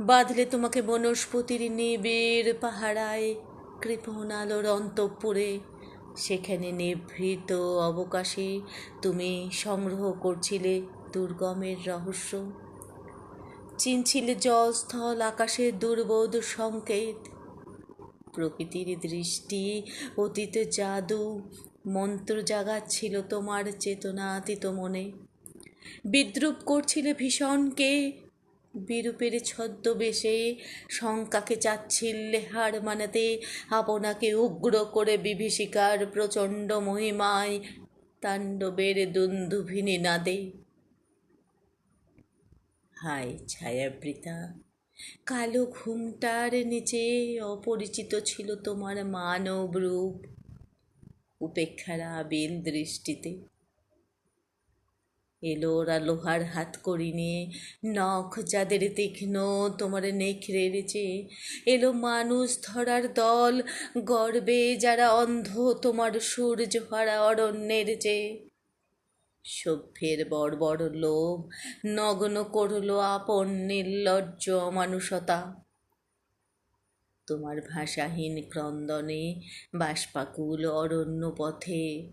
বাঁধলে তোমাকে বনস্পতির নিবিড় পাহারায় কৃপণ আলোর অন্তঃপুরে। সেখানে নিভৃত অবকাশে তুমি সংগ্রহ করছিলে দুর্গমের রহস্য। চিনছিলে জলস্থল আকাশের দুর্বোধ সংকেত। প্রকৃতির দৃষ্টি, অতীত জাদু, মন্ত্র জাগাচ্ছিল তোমার চেতনাতীত মনে। বিদ্রুপ করছিলে ভীষণকে বিরূপের ছদ্মবেশে শঙ্কাকে চাচ্ছিলে হার মানাতে, আপনাকে উগ্র করে বিভীষিকার প্রচণ্ড মহিমায় তাণ্ডবের দুন্দুভিনী নাদে। হায় ছায়াবৃতা, কালো ঘুমটার নিচে অপরিচিত ছিল তোমার মানব রূপ। উপেক্ষার আবিল দৃষ্টিতে এলো ওরা লোহার হাত করি নিয়ে। নখ যাদের তীক্ষ্ণ, তোমার নেখড়ে রেচে এলো মানুষ ধরার দল, গর্বে যারা অন্ধ, তোমার সূর্য হারা অরণ্যের চেয়ে সভ্যের বড় বড় লোভ, নগ্ন করল আপন নির্লজ্জ মানুষতা। তোমার ভাষাহীন ক্রন্দনে বাষ্পাকুল অরণ্য পথে।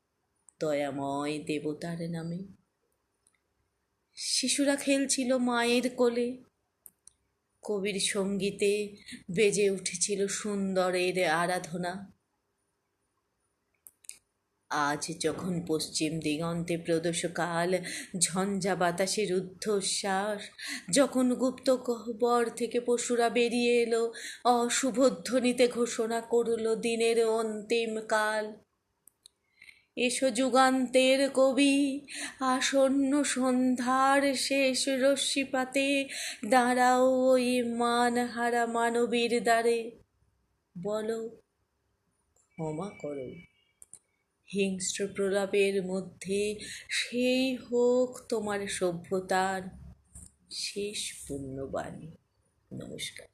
দয়াময় দেবতার নামে। শিশুরা খেলছিল মায়ের কোলে। কবির সঙ্গীতে বেজে উঠেছিল সুন্দরের আরাধনা। আজ যখন পশ্চিম দিগন্তে প্রদোষকাল, ঝঞ্ঝা বাতাসের রুদ্ধশ্বাস, যখন গুপ্ত গহ্বর থেকে পশুরা বেরিয়ে এলো, অশুভধ্বনিতে ঘোষণা করল দিনের অন্তিম কাল। এসো যুগান্তের কবি, আসন্ন সন্ধ্যার শেষ রশ্মিপাতে দাঁড়াও ওই মানহারা মানবীর দ্বারে। বলো, ক্ষমা করো। হিংস্র প্রলাপের মধ্যে সেই হোক তোমার সভ্যতার শেষ পুণ্যবাণী। নমস্কার।